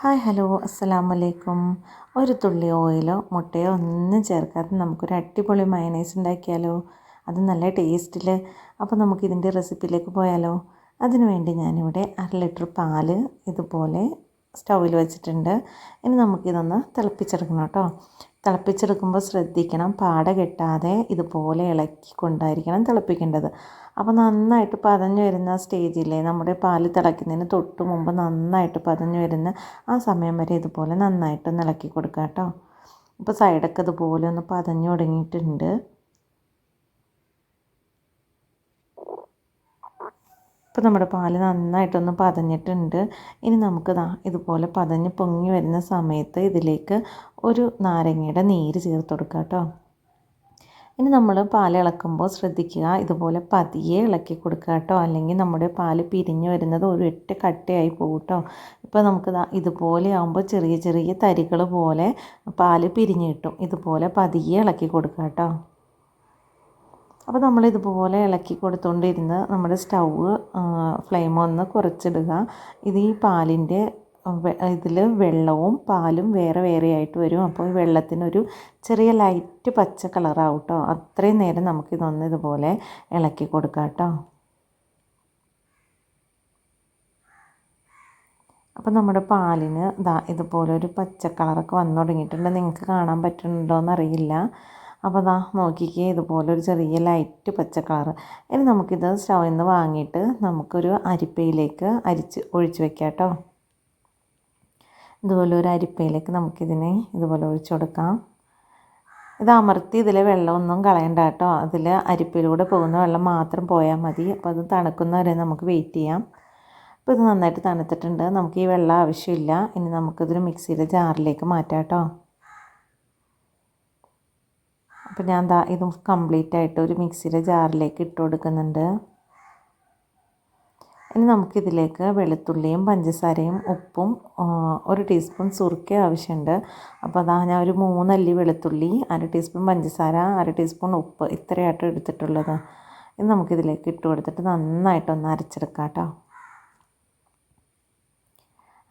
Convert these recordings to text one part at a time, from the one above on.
Hi hello. അസ്സലാം വലൈക്കും ഒരു തുള്ളി ഓയിലോ മുട്ടയോ ഒന്നും ചേർക്കാതെ നമുക്കൊരു അടിപൊളി മയനൈസ് ഉണ്ടാക്കിയാലോ? അത് നല്ല ടേസ്റ്റിൽ അപ്പോൾ നമുക്കിതിന്റെ റെസിപ്പിയിലേക്ക് പോയാലോ? അതിനു വേണ്ടി ഞാനിവിടെ അര ലിറ്റർ പാൽ ഇതുപോലെ സ്റ്റൗവിൽ വെച്ചിട്ടുണ്ട്. ഇനി നമുക്കിതൊന്ന് തിളപ്പിച്ചെടുക്കണം കേട്ടോ. തിളപ്പിച്ചെടുക്കുമ്പോൾ ശ്രദ്ധിക്കണം. പാട കെട്ടാതെ ഇതുപോലെ ഇളക്കി കൊണ്ടായിരിക്കണം തിളപ്പിക്കേണ്ടത്. അപ്പോൾ നന്നായിട്ട് പതഞ്ഞു വരുന്ന സ്റ്റേജിലെ നമ്മുടെ പാൽ തിളയ്ക്കുന്നതിന് തൊട്ട് മുമ്പ് നന്നായിട്ട് പതഞ്ഞു വരുന്ന ആ സമയം വരെ ഇതുപോലെ നന്നായിട്ടൊന്ന് ഇളക്കി കൊടുക്കുക കേട്ടോ. ഇപ്പോൾ സൈഡൊക്കെ ഇതുപോലെ ഒന്ന് പതഞ്ഞു തുടങ്ങിയിട്ടുണ്ട്. ഇപ്പോൾ നമ്മുടെ പാൽ നന്നായിട്ടൊന്ന് പതഞ്ഞിട്ടുണ്ട്. ഇനി നമുക്ക് ഇതുപോലെ പതഞ്ഞ് പൊങ്ങി വരുന്ന സമയത്ത് ഇതിലേക്ക് ഒരു നാരങ്ങയുടെ നീര് ചേർത്ത് കൊടുക്കുക കേട്ടോ. ഇനി നമ്മൾ പാൽ ഇളക്കുമ്പോൾ ശ്രദ്ധിക്കുക ഇതുപോലെ പതിയെ ഇളക്കി കൊടുക്കുക കേട്ടോ. അല്ലെങ്കിൽ നമ്മുടെ പാൽ പിരിഞ്ഞു വരുന്നത് ഒരു എട്ട് കട്ടയായി പോകും കേട്ടോ. ഇപ്പോൾ നമുക്ക് ഇതുപോലെ ആകുമ്പോൾ ചെറിയ ചെറിയ തരികൾ പോലെ പാൽ പിരിഞ്ഞ് കിട്ടും. ഇതുപോലെ പതിയെ ഇളക്കി കൊടുക്കുക കേട്ടോ. അപ്പോൾ നമ്മൾ ഇതുപോലെ ഇളക്കി കൊടുത്തുകൊണ്ടിരുന്ന് നമ്മുടെ സ്റ്റൗ ഫ്ലെയിം ഒന്ന് കുറച്ചിടുക. ഇത് ഈ പാലിന്റെ ഇതിൽ വെള്ളവും പാലും വേറെ വേറെ ആയിട്ട് വരും. അപ്പോൾ ഈ വെള്ളത്തിനൊരു ചെറിയ ലൈറ്റ് പച്ച കളറാവും കേട്ടോ. അത്രയും നേരം നമുക്കിതൊന്ന് ഇതുപോലെ ഇളക്കി കൊടുക്കാം കേട്ടോ. അപ്പോൾ നമ്മുടെ പാലിന് ഇതാ ഇതുപോലെ ഒരു പച്ച കളറൊക്കെ വന്നു തുടങ്ങിയിട്ടുണ്ട്. നിങ്ങൾക്ക് കാണാൻ പറ്റുന്നുണ്ടോ എന്നറിയില്ല അപ്പോൾ അതാ നോക്കിക്കേ ഇതുപോലൊരു ചെറിയ ലൈറ്റ് പച്ച കളർ ഇനി നമുക്കിത് സ്റ്റൗവിൽ നിന്ന് വാങ്ങിയിട്ട് നമുക്കൊരു അരിപ്പയിലേക്ക് അരിച്ച് ഒഴിച്ച് വെക്കാം കേട്ടോ. ഇതുപോലെ ഒരു അരിപ്പയിലേക്ക് നമുക്കിതിനെ ഇതുപോലെ ഒഴിച്ചു കൊടുക്കാം. ഇത് അമർത്തി ഇതിലെ വെള്ളമൊന്നും കളയണ്ട കേട്ടോ. അതിൽ അരിപ്പയിലൂടെ പോകുന്ന വെള്ളം മാത്രം പോയാൽ മതി. അപ്പോൾ അത് തണുക്കുന്നവരെ നമുക്ക് വെയിറ്റ് ചെയ്യാം. അപ്പോൾ ഇത് നന്നായിട്ട് തണുത്തിട്ടുണ്ട്. നമുക്ക് ഈ വെള്ളം ആവശ്യമില്ല. ഇനി നമുക്കിതൊരു മിക്സിയിലെ ജാറിലേക്ക് മാറ്റാം കേട്ടോ. അപ്പോൾ ഞാൻ ദാ ഇതും കംപ്ലീറ്റ് ആയിട്ട് ഒരു മിക്സിയുടെ ജാറിലേക്ക് ഇട്ട് കൊടുക്കുന്നുണ്ട്. ഇനി നമുക്കിതിലേക്ക് വെളുത്തുള്ളിയും പഞ്ചസാരയും ഉപ്പും ഒരു ടീസ്പൂൺ സുറുക്ക ആവശ്യമുണ്ട്. അപ്പോൾ അതാ ഞാൻ ഒരു മൂന്നല്ലി വെളുത്തുള്ളി അര ടീസ്പൂൺ പഞ്ചസാര അര ടീസ്പൂൺ ഉപ്പ് ഇത്രയായിട്ട് എടുത്തിട്ടുള്ളത്. ഇത് നമുക്കിതിലേക്ക് ഇട്ട് കൊടുത്തിട്ട് നന്നായിട്ടൊന്ന് അരച്ചെടുക്കാം കേട്ടോ.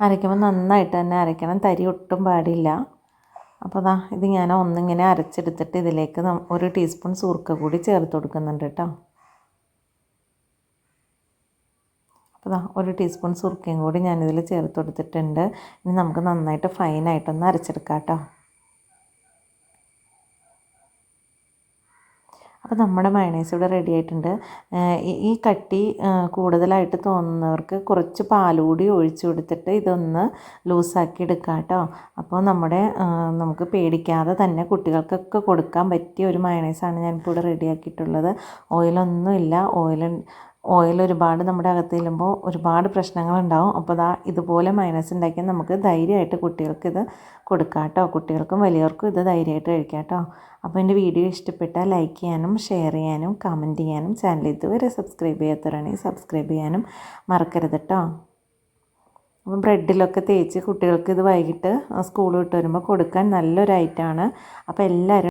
അരയ്ക്കുമ്പോൾ നന്നായിട്ട് തന്നെ അരയ്ക്കണം തരി ഒട്ടും പാടില്ല. അപ്പോൾ അതാ ഇത് ഞാൻ ഒന്നിങ്ങനെ അരച്ചെടുത്തിട്ട് ഇതിലേക്ക് ഒരു ടീസ്പൂൺ സുർക്ക കൂടി ചേർത്ത് കൊടുക്കുന്നുണ്ട് കേട്ടോ. അപ്പോൾ അതാ ഒരു ടീസ്പൂൺ സുർക്കയും കൂടി ഞാനിതിൽ ചേർത്ത് കൊടുത്തിട്ടുണ്ട്. ഇനി നമുക്ക് നന്നായിട്ട് ഫൈനായിട്ടൊന്ന് അരച്ചെടുക്കാം കേട്ടോ. അപ്പോൾ നമ്മുടെ മയണൈസ് ഇവിടെ റെഡി ആയിട്ടുണ്ട്. ഈ കട്ടി കൂടുതലായിട്ട് തോന്നുന്നവർക്ക് കുറച്ച് പാലുകൂടി ഒഴിച്ചു കൊടുത്തിട്ട് ഇതൊന്ന് ലൂസാക്കി എടുക്കാം കേട്ടോ അപ്പോൾ നമ്മുടെ നമുക്ക് പേടിക്കാതെ തന്നെ കുട്ടികൾക്കൊക്കെ കൊടുക്കാൻ പറ്റിയ ഒരു മയണൈസാണ് ഞാനിപ്പോൾ ഇവിടെ റെഡിയാക്കിയിട്ടുള്ളത് ഓയിലൊന്നുമില്ല ഓയിൽ ഓയിൽ ഒരുപാട് നമ്മുടെ അകത്ത് ചെല്ലുമ്പോൾ ഒരുപാട് പ്രശ്നങ്ങളുണ്ടാവും. അപ്പോൾ ദാ ഇതുപോലെ മൈനസ് ഉണ്ടാക്കി നമുക്ക് ധൈര്യമായിട്ട് കുട്ടികൾക്ക് ഇത് കൊടുക്കാം കേട്ടോ കുട്ടികൾക്കും വലിയവർക്കും ഇത് ധൈര്യമായിട്ട് കഴിക്കാം കേട്ടോ. അപ്പോൾ എന്റെ വീഡിയോ ഇഷ്ടപ്പെട്ടാൽ ലൈക്ക് ചെയ്യാനും ഷെയർ ചെയ്യാനും കമന്റ് ചെയ്യാനും ചാനൽ ഇതുവരെ സബ്സ്ക്രൈബ് ചെയ്യാത്തവരാണെങ്കിൽ സബ്സ്ക്രൈബ് ചെയ്യാനും മറക്കരുത് കേട്ടോ. അപ്പം ബ്രെഡിലൊക്കെ തേച്ച് കുട്ടികൾക്ക് ഇത് വൈകിട്ട് സ്കൂൾ വിട്ട് വരുമ്പോൾ കൊടുക്കാൻ നല്ലൊരു ഐറ്റമാണ് അപ്പോൾ എല്ലാവരും